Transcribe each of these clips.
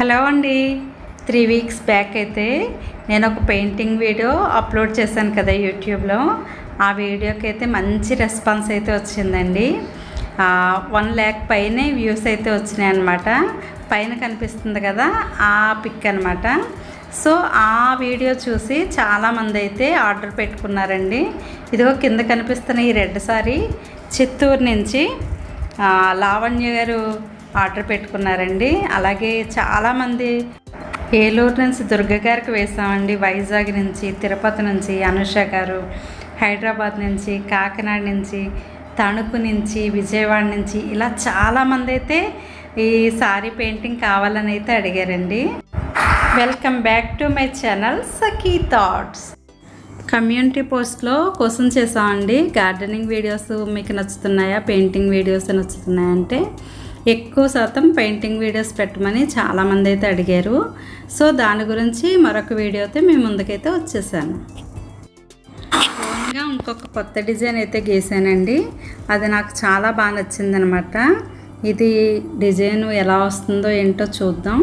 Hello అండి. Three weeks back అయితే నేను ఒక పెయింటింగ్ వీడియో అప్లోడ్ చేశాను కదా యూట్యూబ్లో. ఆ వీడియోకి అయితే మంచి రెస్పాన్స్ అయితే వచ్చిందండి. వన్ ల్యాక్ పైనే వ్యూస్ అయితే వచ్చినాయి అనమాట పైన కనిపిస్తుంది కదా ఆ పిక్ అనమాట సో ఆ వీడియో చూసి చాలామంది అయితే ఆర్డర్ పెట్టుకున్నారండి. ఇదిగో కింద కనిపిస్తున్న ఈ రెడ్ సారీ చిత్తూరు నుంచి లావణ్య గారు ఆర్డర్ పెట్టుకున్నారండి. అలాగే చాలామంది ఏలూరు నుంచి దుర్గ గారికి వేసామండి. వైజాగ్ నుంచి తిరుపతి నుంచి అనుష గారు హైదరాబాద్ నుంచి కాకినాడ నుంచి తణుకు నుంచి విజయవాడ నుంచి ఇలా చాలామంది అయితే ఈ సారీ పెయింటింగ్ కావాలని అయితే అడిగారండి. Welcome back to my channel Sakhi thoughts. Community పోస్ట్లో క్వశ్చన్ చేసామండి. గార్డెనింగ్ వీడియోస్ మీకు నచ్చుతున్నాయా? పెయింటింగ్ వీడియోస్ నచ్చుతున్నాయా అంటే ఎక్కువ శాతం పెయింటింగ్ వీడియోస్ పెట్టమని చాలామంది అయితే అడిగారు. సో దాని గురించి మరొక వీడియో అయితే మీ ముందుకైతే వచ్చేసాను. ఓన్గా ఇంకొక కొత్త డిజైన్ అయితే గీసానండి. అది నాకు చాలా బాగా నచ్చిందనమాట. ఇది డిజైన్ ఎలా వస్తుందో ఏంటో చూద్దాం.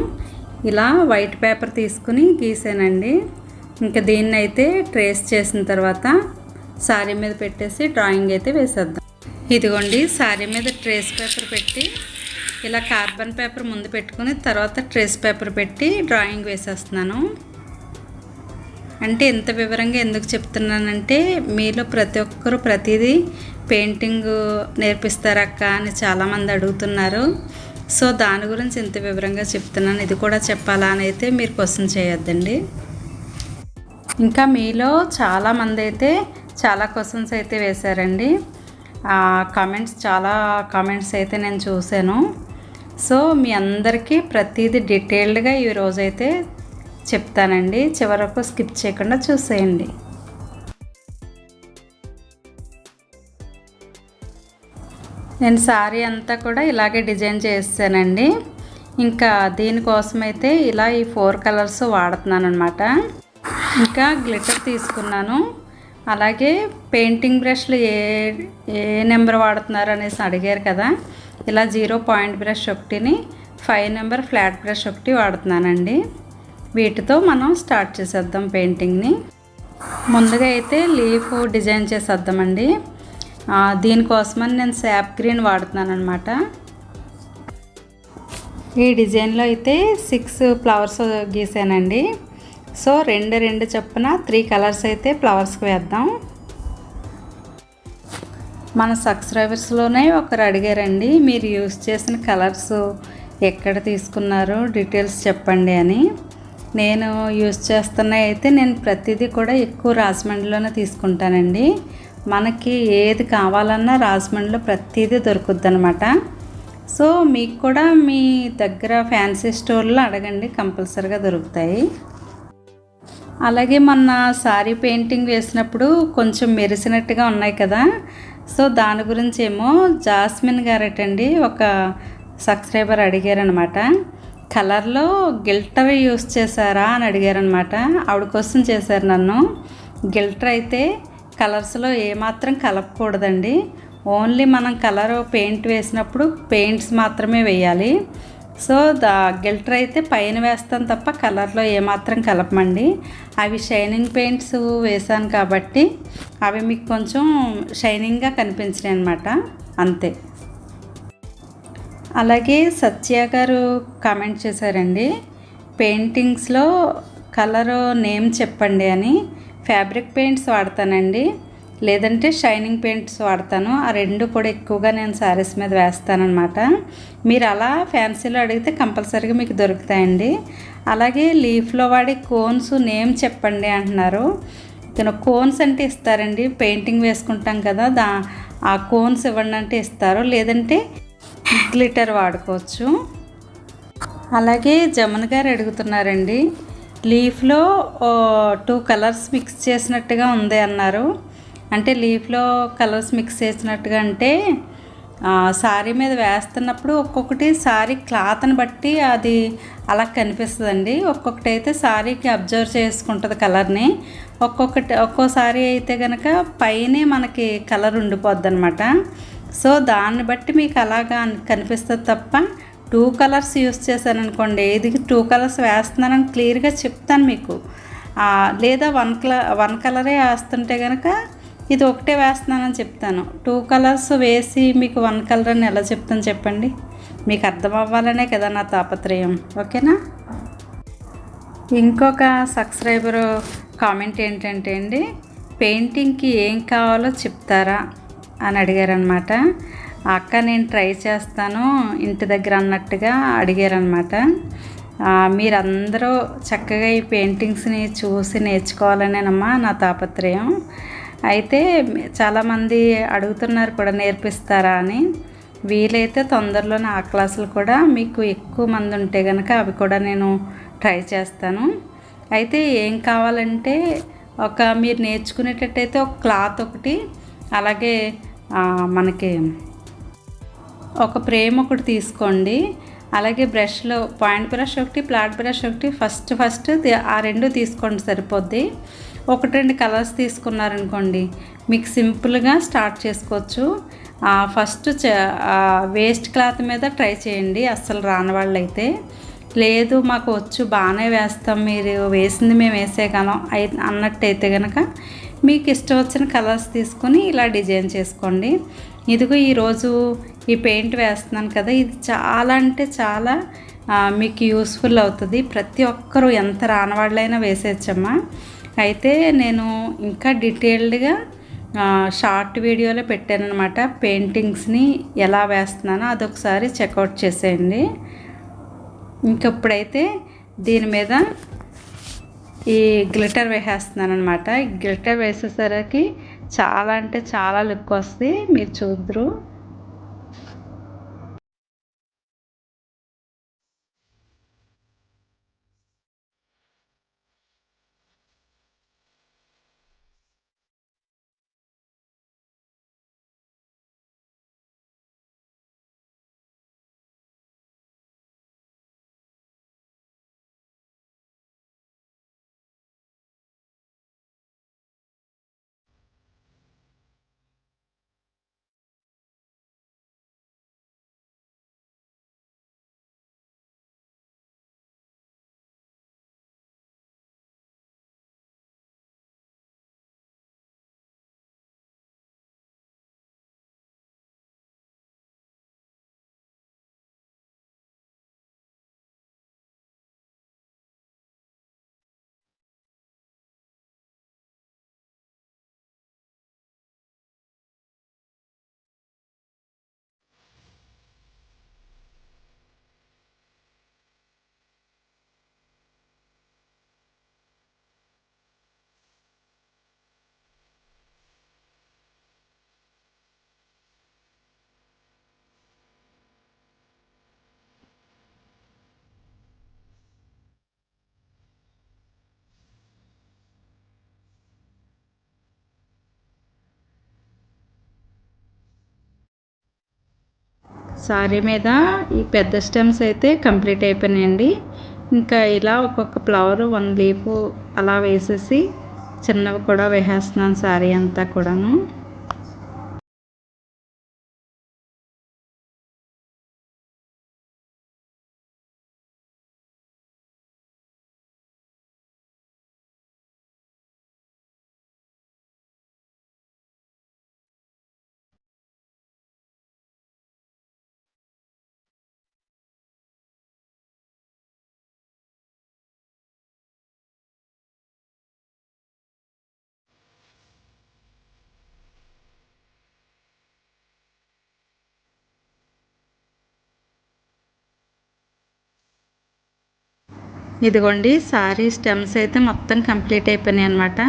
ఇలా వైట్ పేపర్ తీసుకుని గీసానండి. ఇంకా దీన్ని అయితే ట్రేస్ చేసిన తర్వాత శారీ మీద పెట్టేసి డ్రాయింగ్ అయితే వేసేద్దాం. ఇదిగోండి శారీ మీద ట్రేస్ పేపర్ పెట్టి ఇలా కార్బన్ పేపర్ ముందు పెట్టుకుని తర్వాత ట్రేస్ పేపర్ పెట్టి డ్రాయింగ్ వేసేస్తున్నాను. అంటే ఎంత వివరంగా ఎందుకు చెప్తున్నానంటే మీలో ప్రతి ఒక్కరు ప్రతిదీ పెయింటింగ్ నేర్పిస్తారక్క అని చాలామంది అడుగుతున్నారు. సో దాని గురించి ఇంత వివరంగా చెప్తున్నాను. ఇది కూడా చెప్పాలా అని అయితే మీరు క్వశ్చన్ చేయొద్దండి. ఇంకా మీలో చాలామంది అయితే చాలా క్వశ్చన్స్ అయితే వేశారండి. కామెంట్స్ చాలా కామెంట్స్ అయితే నేను చూశాను. సో మీ అందరికీ ప్రతిదీ డీటెయిల్డ్గా ఈరోజు అయితే చెప్తానండి. చివరకు స్కిప్ చేయకుండా చూసేయండి. నేను శారీ అంతా కూడా ఇలాగే డిజైన్ చేస్తానండి ఇంకా దీనికోసమైతే ఇలా ఈ ఫోర్ కలర్స్ వాడుతున్నాను అనమాట ఇంకా గ్లిటర్ తీసుకున్నాను. అలాగే పెయింటింగ్ బ్రష్లు ఏ ఏ నెంబర్ వాడుతున్నారు అనేసి అడిగారు కదా. ఇలా జీరో పాయింట్ బ్రష్ ఒకటిని ఫైవ్ నెంబర్ ఫ్లాట్ బ్రష్ ఒకటి వాడుతున్నానండి. వీటితో మనం స్టార్ట్ చేసేద్దాం పెయింటింగ్ని. ముందుగా అయితే లీఫ్ డిజైన్ చేసేద్దామండి. దీనికోసమని నేను శాప్ గ్రీన్ వాడుతున్నాను అనమాట ఈ డిజైన్లో అయితే సిక్స్ ఫ్లవర్స్ గీసానండి. సో రెండు రెండు చొప్పున త్రీ కలర్స్ అయితే ఫ్లవర్స్కి వేద్దాం. మన సబ్స్క్రైబర్స్లోనే ఒకరు అడిగారండి మీరు యూస్ చేసిన కలర్స్ ఎక్కడ తీసుకున్నారో డీటెయిల్స్ చెప్పండి అని. నేను యూస్ చేస్తున్న అయితే నేను ప్రతిదీ కూడా ఎక్కువ రాజమండ్రిలోనే తీసుకుంటానండి. మనకి ఏది కావాలన్నా రాజమండ్రిలో ప్రతిదీ దొరుకుద్ది అనమాట సో మీకు కూడా మీ దగ్గర ఫ్యాన్సీ స్టోర్లో అడగండి కంపల్సరీగా దొరుకుతాయి. అలాగే మొన్న శారీ పెయింటింగ్ వేసినప్పుడు కొంచెం మెరిసినట్టుగా ఉన్నాయి కదా. సో దాని గురించి ఏమో జాస్మిన్ గారటండి ఒక సబ్స్క్రైబర్ అడిగారనమాట. కలర్లో గిల్టర్ యూస్ చేశారా అని అడిగారనమాట. ఆవిడ కోసం చేశారు నన్ను. గిల్టర్ అయితే కలర్స్లో ఏమాత్రం కలపకూడదండి. ఓన్లీ మనం కలర్ పెయింట్ వేసినప్పుడు పెయింట్స్ మాత్రమే వేయాలి. సో దా గిల్టర్ అయితే పైన వేస్తాం తప్ప కలర్లో ఏమాత్రం కలపమండి. అవి షైనింగ్ పెయింట్స్ వేసాను కాబట్టి అవి మీకు కొంచెం షైనింగ్గా కనిపించినాయి అనమాట అంతే. అలాగే సత్య గారు కామెంట్ చేశారండి పెయింటింగ్స్లో కలరు నేమ్ చెప్పండి అని. ఫ్యాబ్రిక్ పెయింట్స్ వాడతానండి. లేదంటే షైనింగ్ పెయింట్స్ వాడతాను. ఆ రెండు కూడా ఎక్కువగా నేను శారీస్ మీద వేస్తానమాట మీరు అలా ఫ్యాన్సీలో అడిగితే కంపల్సరీగా మీకు దొరుకుతాయండి. అలాగే లీఫ్లో వాడే కోన్స్ నేమ్ చెప్పండి అంటున్నారు. ఇతను కోన్స్ అంటే ఇస్తారండి. పెయింటింగ్ వేసుకుంటాం కదా దా ఆ కోన్స్ ఇవ్వండి అంటే ఇస్తారు. లేదంటే గ్లిటర్ వాడుకోవచ్చు. అలాగే జమున్ గారు అడుగుతున్నారండి. లీఫ్లో టూ కలర్స్ మిక్స్ చేసినట్టుగా ఉంది అన్నారు. అంటే లీఫ్లో కలర్స్ మిక్స్ చేసినట్టుగా అంటే శారీ సారీ మీద వేస్తున్నప్పుడు ఒక్కొక్కటి సారీ క్లాత్ని బట్టి అది అలా కనిపిస్తుందండి. ఒక్కొక్కటి అయితే సారీకి అబ్జర్వ్ చేసుకుంటుంది కలర్ని. ఒక్కొక్కటి ఒక్కో సారీ అయితే కనుక పైనే మనకి కలర్ ఉండిపోద్ది అనమాట సో దాన్ని బట్టి మీకు అలాగా కనిపిస్తుంది తప్ప టూ కలర్స్ యూస్ చేశాను అనుకోండి ఇది టూ కలర్స్ వేస్తున్నానని క్లియర్గా చెప్తాను మీకు. లేదా వన్ కలర్ వన్ కలరే వేస్తుంటే కనుక ఇది ఒకటే వేస్తున్నానని చెప్తాను. టూ కలర్స్ వేసి మీకు వన్ కలర్ అని ఎలా చెప్తాను చెప్పండి? మీకు అర్థం అవ్వాలనే కదా నా తాపత్రయం. ఓకేనా? ఇంకొక సబ్స్క్రైబర్ కామెంట్ ఏంటంటే అండి పెయింటింగ్కి ఏం కావాలో చెప్తారా? అని అడిగారనమాట అక్క నేను ట్రై చేస్తాను ఇంటి దగ్గర అన్నట్టుగా అడిగారనమాట మీరందరూ చక్కగా ఈ పెయింటింగ్స్ని చూసి నేర్చుకోవాలనేనమ్మా నా తాపత్రయం. అయితే చాలామంది అడుగుతున్నారు కూడా నేర్పిస్తారా అని. వీలైతే తొందరలోనే ఆ క్లాసులు కూడా మీకు ఎక్కువ మంది ఉంటే కనుక అవి కూడా నేను ట్రై చేస్తాను. అయితే ఏం కావాలంటే ఒక మీరు నేర్చుకునేటట్టయితే ఒక క్లాత్ ఒకటి అలాగే మనకి ఒక ప్రేమ్ ఒకటి తీసుకోండి. అలాగే బ్రష్లో పాయింట్ బ్రష్ ఒకటి ఫ్లాట్ బ్రష్ ఒకటి ఫస్ట్ ఫస్ట్ ఆ రెండు తీసుకోండి సరిపోద్ది. ఒకటి రెండు కలర్స్ తీసుకున్నారనుకోండి మీకు సింపుల్గా స్టార్ట్ చేసుకోవచ్చు. ఫస్ట్ వేస్ట్ క్లాత్ మీద ట్రై చేయండి అస్సలు రాని వాళ్ళు అయితే లేదు మాకు వచ్చు బాగానే వేస్తాం మీరు వేసింది మేము వేసేయగలం అయి అన్నట్టయితే కనుక మీకు ఇష్టం వచ్చిన కలర్స్ తీసుకొని ఇలా డిజైన్ చేసుకోండి. ఇదిగో ఈరోజు ఈ పెయింట్ వేస్తున్నాను కదా ఇది చాలా అంటే చాలా మీకు యూస్ఫుల్ అవుతుంది. ప్రతి ఒక్కరూ ఎంత రానవాళ్ళైనా వేసేయచ్చమ్మా. అయితే నేను ఇంకా డీటెయిల్డ్గా షార్ట్ వీడియోలో పెట్టానమాట పెయింటింగ్స్ని ఎలా వేస్తున్నానో అదొకసారి చెక్అవుట్ చేసేయండి. ఇంకప్పుడైతే దీని మీద ఈ గ్లిటర్ వేసేస్తున్నాను అనమాట గ్లిటర్ వేసేసరికి చాలా అంటే చాలా లుక్ వస్తుంది. మీరు చూద్దరు. సారీ మీద ఈ పెద్ద స్టెమ్స్ అయితే కంప్లీట్ అయిపోయినాయండి. ఇంకా ఇలా ఒక్కొక్క ఫ్లవర్ వన్ లీఫ్ అలా వేసేసి చిన్నవి కూడా వేసేస్తున్నాను సారీ అంతా కూడాను. ఇదిగోండి సారీ స్టెమ్స్ అయితే మొత్తం కంప్లీట్ అయిపోయినాయి అనమాట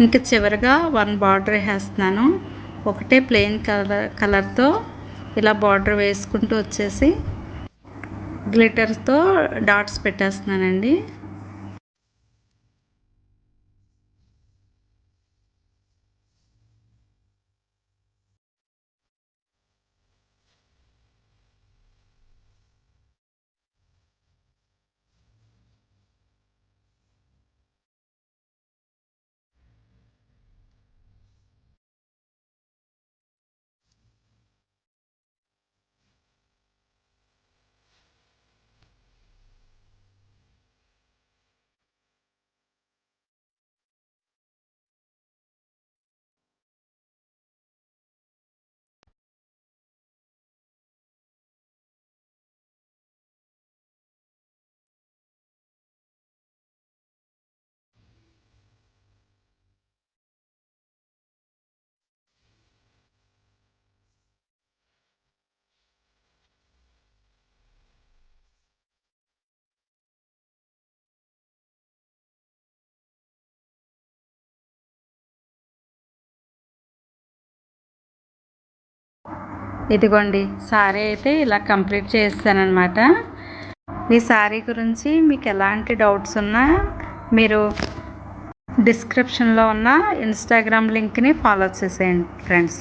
ఇంకా చివరిగా వన్ బార్డర్ వేసేస్తున్నాను ఒకటే ప్లెయిన్ కలర్ కలర్తో ఇలా బార్డర్ వేసుకుంటూ వచ్చేసి గ్లిటర్తో డాట్స్ పెట్టేస్తున్నానండి. ఇదిగోండి సారీ అయితే ఇలా కంప్లీట్ చేస్తానమాట ఈ సారీ గురించి మీకు ఎలాంటి డౌట్స్ ఉన్నా మీరు డిస్క్రిప్షన్లో ఉన్న ఇన్స్టాగ్రామ్ లింక్ని ఫాలో చేసేయండి ఫ్రెండ్స్.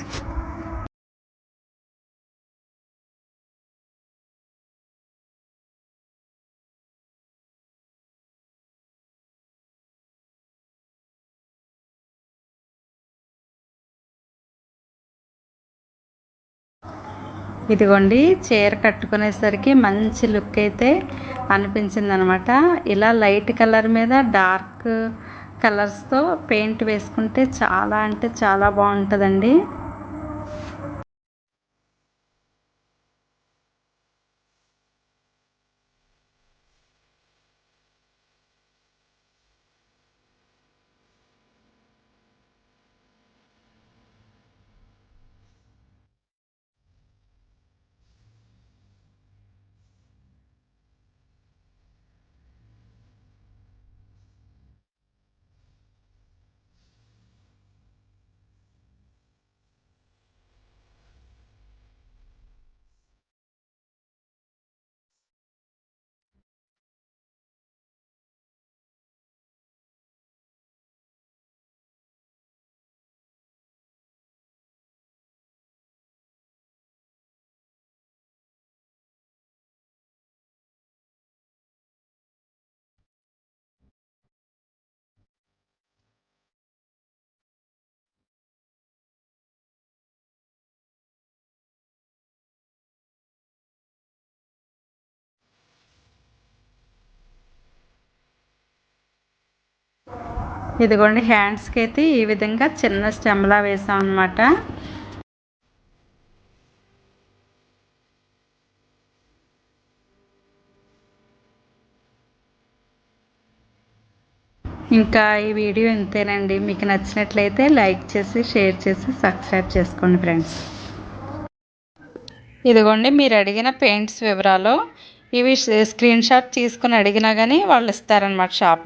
ఇదిగోండి చీర కట్టుకునేసరికి మంచి లుక్ అయితే అనిపించింది అనమాట ఇలా లైట్ కలర్ మీద డార్క్ కలర్స్తో పెయింట్ వేసుకుంటే చాలా అంటే చాలా బాగుంటుందండి. ఇదిగోండి హ్యాండ్స్కి అయితే ఈ విధంగా చిన్న స్టెమ్లా వేసాం అనమాట ఇంకా ఈ వీడియో ఇంతేనండి. మీకు నచ్చినట్లయితే లైక్ చేసి షేర్ చేసి సబ్స్క్రైబ్ చేసుకోండి ఫ్రెండ్స్. ఇదిగోండి మీరు అడిగిన పెయింట్స్ వివరాలు ఇవి స్క్రీన్ షాట్ తీసుకుని అడిగినా కానీ వాళ్ళు ఇస్తారనమాట షాప్లో